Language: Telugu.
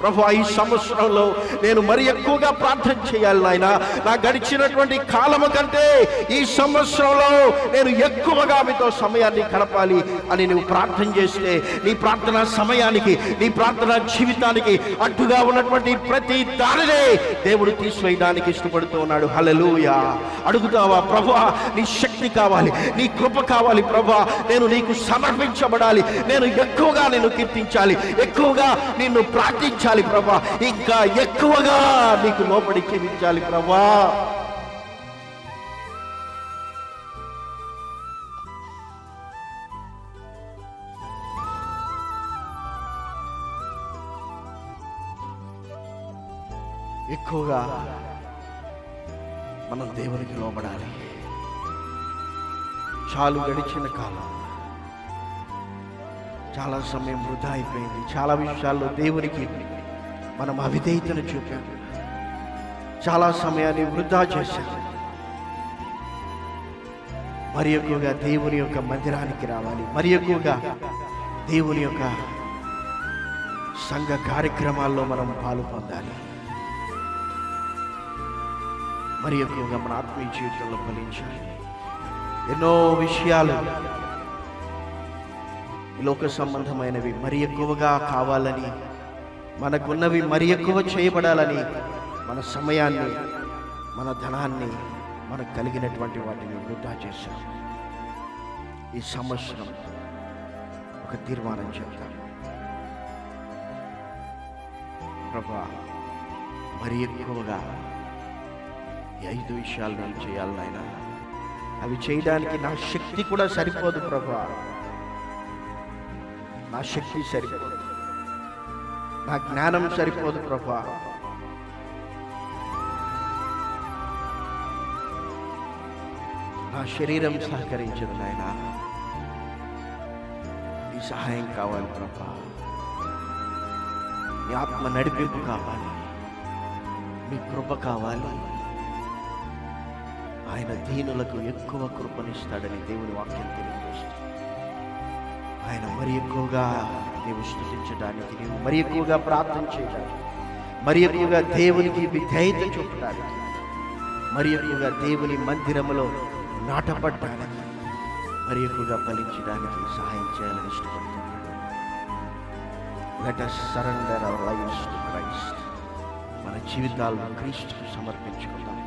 ప్రభు ఈ సంవత్సరంలో నేను మరి ఎక్కువగా ప్రార్థన చేయాలి నాయన. నా గడిచినటువంటి కాలము కంటే ఈ సంవత్సరంలో నేను ఎక్కువగా మీతో సమయాన్ని గడపాలి అని నువ్వు ప్రార్థన చేస్తే నీ ప్రార్థన సమయానికి నీ ప్రార్థన జీవితానికి అడ్డుగా ఉన్నటువంటి ప్రతి దానినే దేవుడు తీసివేయడానికి ఇష్టపడుతూ ఉన్నాడు హలలుయా అడుగుతావా ప్రభు నీ శక్తి కావాలి నీ కృప కావాలి ప్రభు నేను నీకు సమర్పించబడాలి నేను ఎక్కువగా నేను కీర్తించాలి ఎక్కువగా నిన్ను ప్రార్థించాలి. ప్రభా. ఇంకా ఎక్కువగా నీకు లోపడి జీవించాలి ప్రభా. ఎక్కువగా మనం దేవునికి లోబడాలి. చాలు గడిచిన కాలం. చాలా సమయం వృధా అయిపోయింది. చాలా విషయాల్లో దేవునికి మనం అవిధేయతను చూపాం. చాలా సమయాన్ని వృధా చేశాం. మరి ఎక్కువగా దేవుని యొక్క మందిరానికి రావాలి. మరి ఎక్కువగా దేవుని యొక్క సంఘ కార్యక్రమాల్లో మనం పాలు పొందాలి. మరి ఎక్కువగా మన ఆత్మీయ జీవితంలో ఫలించాలి. ఎన్నో విషయాలు లోక సంబంధమైనవి. మరి ఎక్కువగా కావాలని మనకున్నవి మరి ఎక్కువ చేయబడాలని మన సమయాన్ని మన ధనాన్ని మనకు కలిగినటువంటి వాటిని వృధా చేశాం. ఈ సంవత్సరం ఒక తీర్మానం చేద్దాం. ప్రభా మరి ఎక్కువగా ఈ ఐదు విషయాలు నేను చేయాలి నాయన. అవి చేయడానికి నా శక్తి కూడా సరిపోదు ప్రభా. నా శక్తి సరిపోదు. నా జ్ఞానం సరిపోదు ప్రభా. నా శరీరం సహకరించదు నాయన. నీ సహాయం కావాలి ప్రభా. నీ ఆత్మ నడిపింపు కావాలి. మీ కృప కావాలి. ఆయన దీనులకు ఎక్కువ కృపనిస్తాడని దేవుని వాక్యం తెలియదు ఆయన మరి ఎక్కువగా నీవు స్థుతించడానికి నీవు మరి ఎక్కువగా ప్రార్థన చేయడానికి మరి ఎక్కువగా దేవునికి విధేయత చూపడానికి మరి ఎక్కువగా దేవుని మందిరములో నాటపడడానికి మరి ఎక్కువగా ఫలించడానికి సహాయం చేయాలని ఇష్టపడుతున్నాడు let us surrender our life to Christ మన జీవితాలను క్రీస్తుకు సమర్పించుకుందాం.